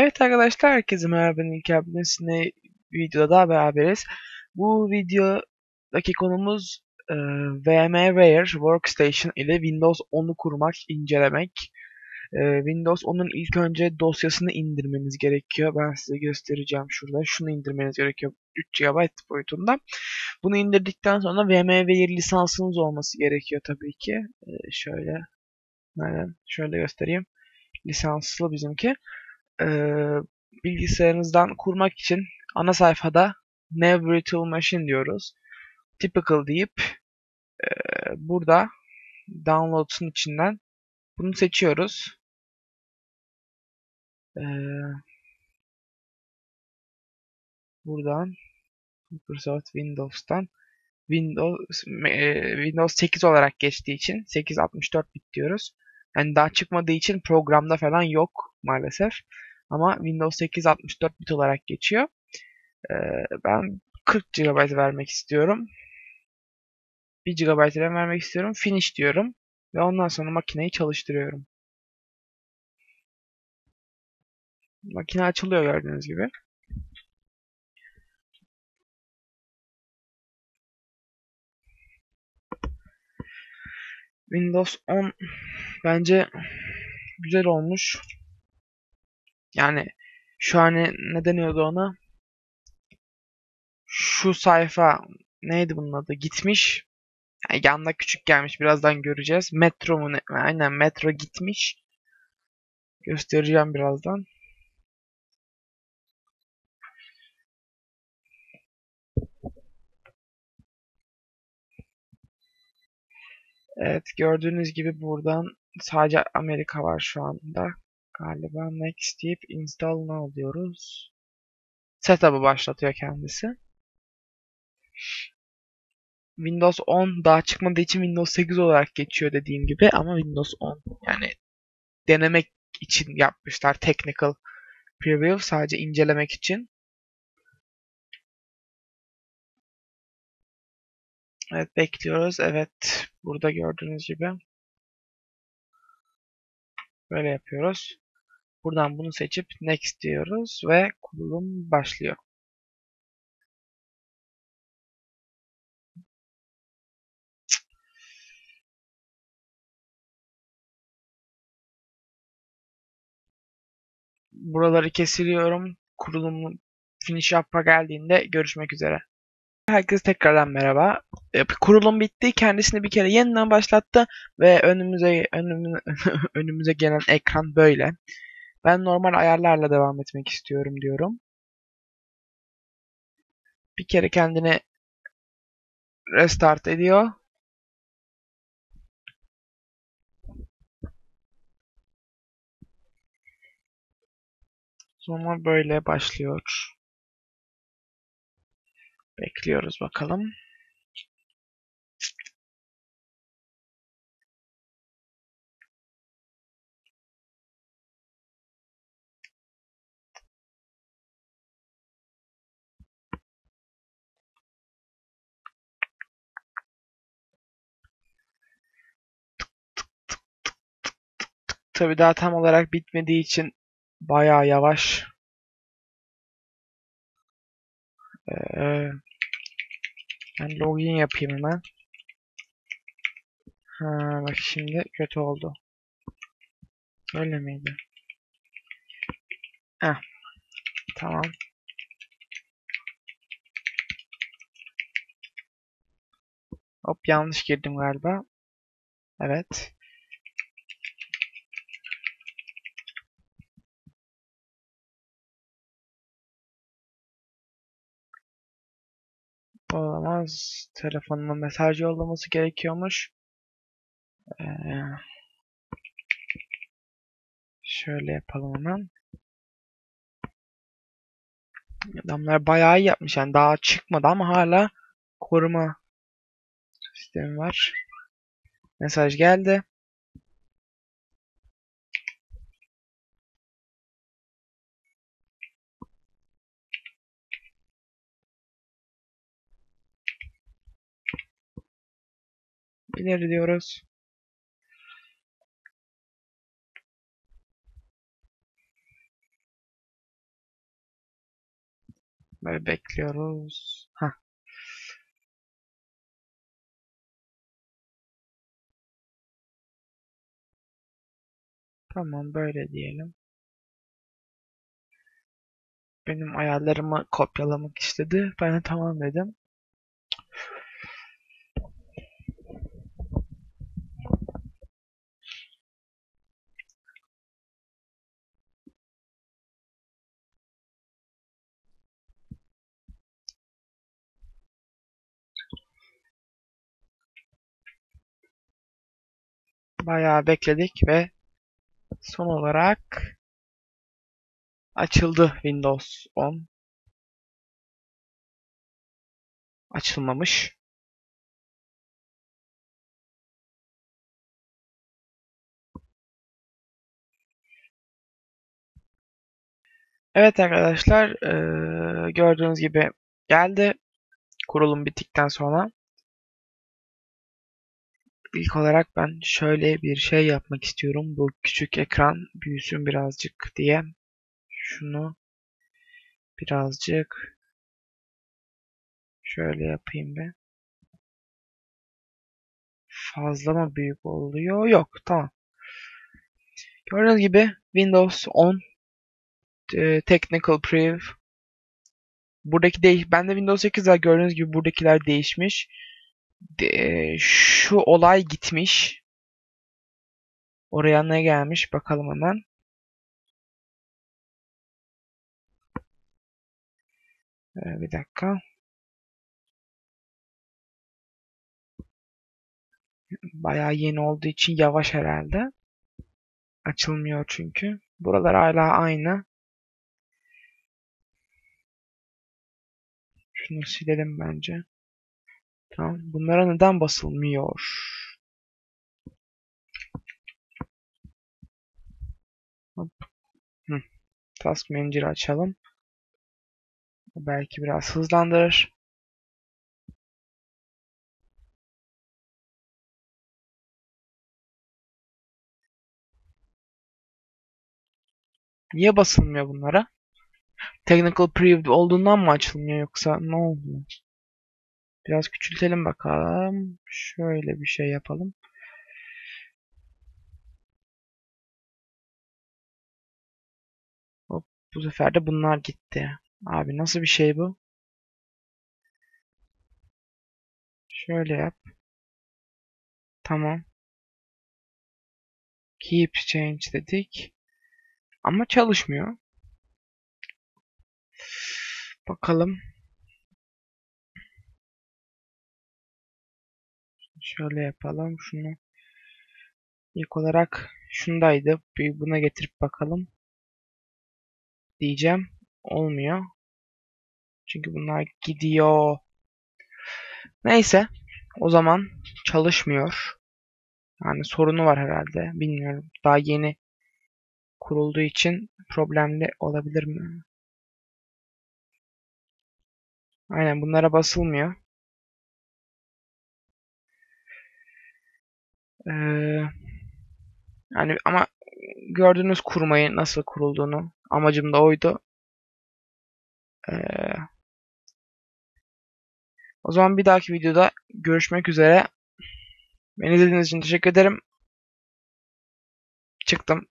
Evet arkadaşlar herkese merhaba ben İlker bugün sizinle videoda daha beraberiz. Bu videodaki konumuz e, VMware Workstation ile Windows 10'u kurmak, incelemek. E, Windows 10'un ilk önce dosyasını indirmeniz gerekiyor. Ben size göstereceğim şurada. Şunu indirmeniz gerekiyor 3 GB boyutunda. Bunu indirdikten sonra VMware lisansınız olması gerekiyor tabii ki. E, şöyle, aynen şöyle göstereyim. Lisanslı bizimki e, bilgisayarınızdan kurmak için ana sayfada New Virtual Machine diyoruz. Typical deyip e, burada Downloads'un içinden bunu seçiyoruz. E, buradan Microsoft Windows'tan Windows e, Windows 8 olarak geçtiği için 864 bit diyoruz. Yani daha çıkmadığı için programda falan yok maalesef. Ama Windows 8 64 bit olarak geçiyor. Ee, ben 40 GB vermek istiyorum. 1 GB RAM vermek istiyorum. Finish diyorum. Ve ondan sonra makineyi çalıştırıyorum. Makine açılıyor gördüğünüz gibi. Windows 10 bence güzel olmuş. Yani şu an ne deniyordu ona? Şu sayfa neydi bunun adı? Gitmiş. Yani yanında küçük gelmiş. Birazdan göreceğiz. Metro mu ne? Aynen metro gitmiş. Göstereceğim birazdan. Evet gördüğünüz gibi buradan sadece Amerika var şu anda. Galiba next deyip install now diyoruz. Setup'ı başlatıyor kendisi. Windows 10 daha çıkmadığı için Windows 8 olarak geçiyor dediğim gibi ama Windows 10 yani denemek için yapmışlar technical preview sadece incelemek için. Evet bekliyoruz. Evet burada gördüğünüz gibi böyle yapıyoruz. Buradan bunu seçip next diyoruz ve kurulum başlıyor. Buraları kesiliyorum. Kurulumu finish yapma geldiğinde görüşmek üzere. Herkese tekrardan merhaba. E, kurulum bitti. Kendisini bir kere yeniden başlattı ve önümüze önümüze, önümüze gelen ekran böyle. Ben normal ayarlarla devam etmek istiyorum diyorum. Bir kere kendini restart ediyor. Sonra böyle başlıyor. Bekliyoruz bakalım. Tabi daha tam olarak bitmediği için bayağı yavaş. Ee, ben login yapayım hemen. Ha, bak şimdi kötü oldu. Öyle miydi? Heh. Tamam. Hop yanlış girdim galiba. Evet. Olamaz. Telefonuma mesaj yollaması gerekiyormuş. Ee, şöyle yapalım hemen. Adamlar bayağı iyi yapmış. Yani daha çıkmadı ama hala koruma sistemi var. Mesaj geldi. İleri diyoruz. Böyle bekliyoruz. Heh. Tamam böyle diyelim. Benim ayarlarımı kopyalamak istedi. Ben de tamam dedim. Bayağı bekledik ve son olarak açıldı Windows 10. Açılmamış. Evet arkadaşlar gördüğünüz gibi geldi kurulum bittikten sonra. İlk olarak ben şöyle bir şey yapmak istiyorum. Bu küçük ekran büyüsün birazcık diye. Şunu birazcık şöyle yapayım ben. Fazla mı büyük oluyor? Yok. Tamam. Gördüğünüz gibi Windows 10 e, Technical Preview Buradaki değiş ben de Windows 8 var gördüğünüz gibi buradakiler değişmiş de, şu olay gitmiş. Oraya ne gelmiş bakalım hemen. Ee, bir dakika. Bayağı yeni olduğu için yavaş herhalde. Açılmıyor çünkü. Buralar hala aynı. Şunu silelim bence. Tamam. Bunlara neden basılmıyor? Hı. Task Manager açalım. Belki biraz hızlandırır. Niye basılmıyor bunlara? Technical Preview olduğundan mı açılmıyor yoksa ne oldu? Biraz küçültelim bakalım. Şöyle bir şey yapalım. Hop, bu sefer de bunlar gitti. Abi nasıl bir şey bu? Şöyle yap. Tamam. Keep change dedik. Ama çalışmıyor. Bakalım. Şöyle yapalım. Şunu ilk olarak şundaydı. Bir buna getirip bakalım. Diyeceğim. Olmuyor. Çünkü bunlar gidiyor. Neyse. O zaman çalışmıyor. Yani sorunu var herhalde. Bilmiyorum. Daha yeni kurulduğu için problemli olabilir mi? Aynen bunlara basılmıyor. Ee, yani ama gördünüz kurmayı nasıl kurulduğunu. Amacım da oydu. Ee, o zaman bir dahaki videoda görüşmek üzere. Beni izlediğiniz için teşekkür ederim. Çıktım.